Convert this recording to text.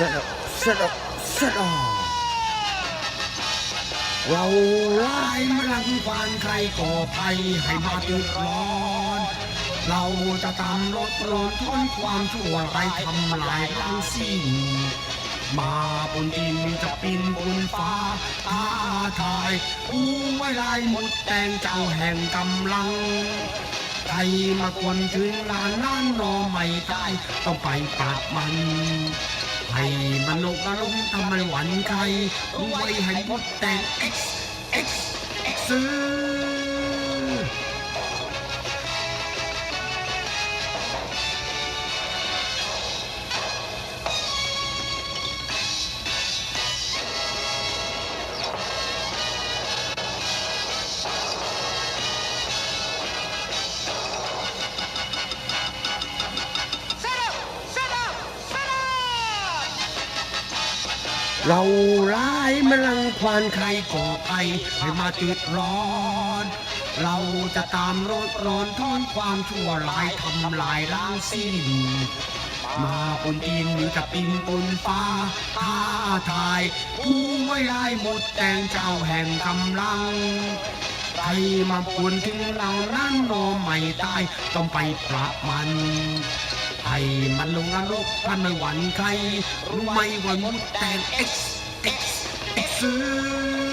set up set up set up เราไล่มาลังควานใครก่อภัยให้มาเดือดร้อนเราจะตามรถรนทนความชั่วร้ายทำลายทั้งสิ้นมาบนดินจะปีนบนฟ้าท้าทายผู้ไว้ลายหมดแตงเจ้าแห่งกำลังใครมากวนถึงลานนั้นรอไม่ได้ต้องไปปราบมัน ให้มันลงอารมณ์ทำไมหวั่นใครวยให้มดแตง X X X ซื้อ เราร้ายมันรังควานใครก่อไปให้มาจุดร้อน เราจะตามรถร้อนทอนความชั่วร้ายทำลายล้างสิ้น มาบนดินจะปีนบนฟ้าท้าทาย ผู้ไว้ลายหมดแต่งเจ้าแห่งกำลังใครมาปวนถึงเรานั้นนอไม่ตายต้องไปปราบมัน มันลงนรกมันไม่หวั่นใครรู้ไหมว่ามุดแต่ง X X X ซื้อ